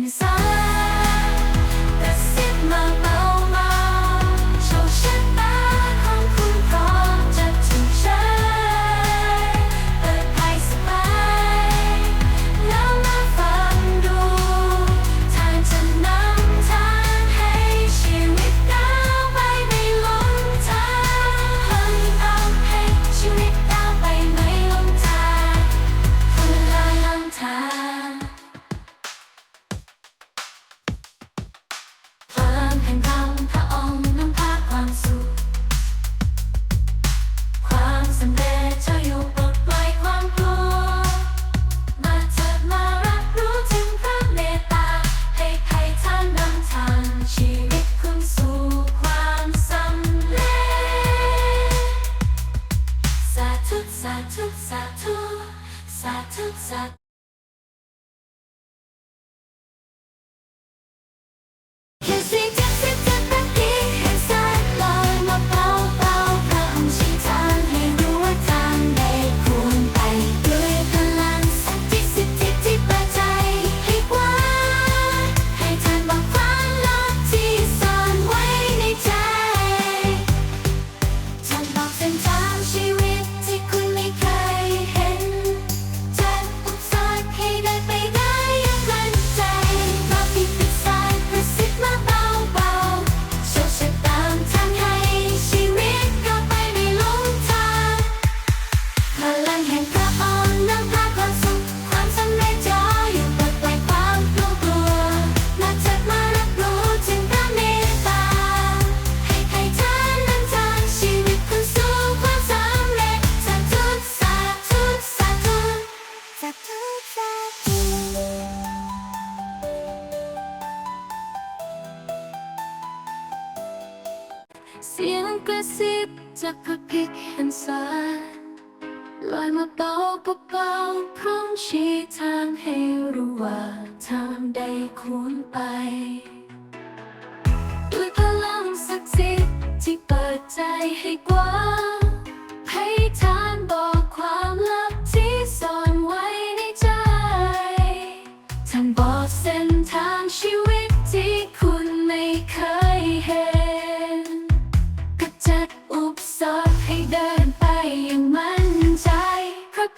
Inside สำเร็จเจ้อยู่ปลปล่ยความกลัว มาเถิมารับรู้ถึงพระเมตตา ให้ใครท่านำทางชีวิตคุณสู่ความสำเร็จ สาธุ สาธุ สาธุ สาธุ สาธุ สียงกระซิบจากพระพิกหันสาลอยมาเบาเบาๆพร้อมชี้ทางให้รู้ว่าทางใดควรไป ด้วยพลังศักดิ์สิทธิ์ที่เปิดใจให้กว้าง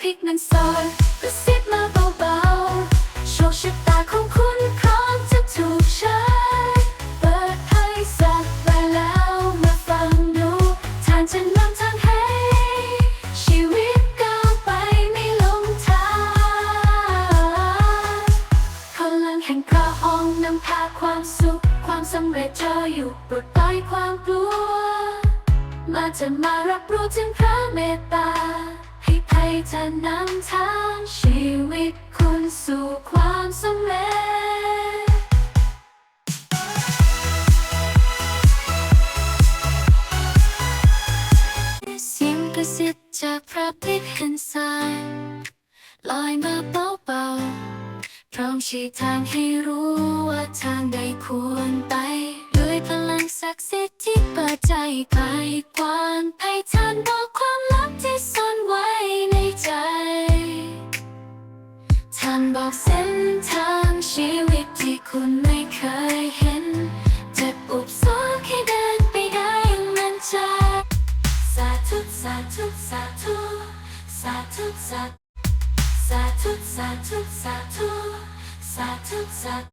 พริกนั้นสอกระซิบมาเบาๆโชคชะตาของคุณพร้อมจะถูกใช้เปิดให้สักไปแล้วมาฟังดูทางจะนำทางให้ชีวิตก้าวไปไม่หลงทางพลังแห่งกระหองนำพาความสุข ความสำเร็จเธออยู่ปลดปล่อยความกลัว มาจะมารับรู้ถึงพระเมตตา ให้ภัยจะนำทางชีวิตคุณสู่ความสำเร็จเสียงกระซิบจากพระพิฆหันสารลอยมาเบาๆพร้อมชี้ทางให้รู้ว่าทางใดควรไปด้วยพลังศักดิ์สิทธิ์ที่เปิดใจไกลกว้างให้ท่านบอก ชีวิตที่คุณไม่เคยเห็น เจ็บอุบซ้อนให้เดินไปได้อย่างมั่นใจสาธุสาธุสาธุสาธุสาธุสาธุสาธุสาธุสาธุสาธุ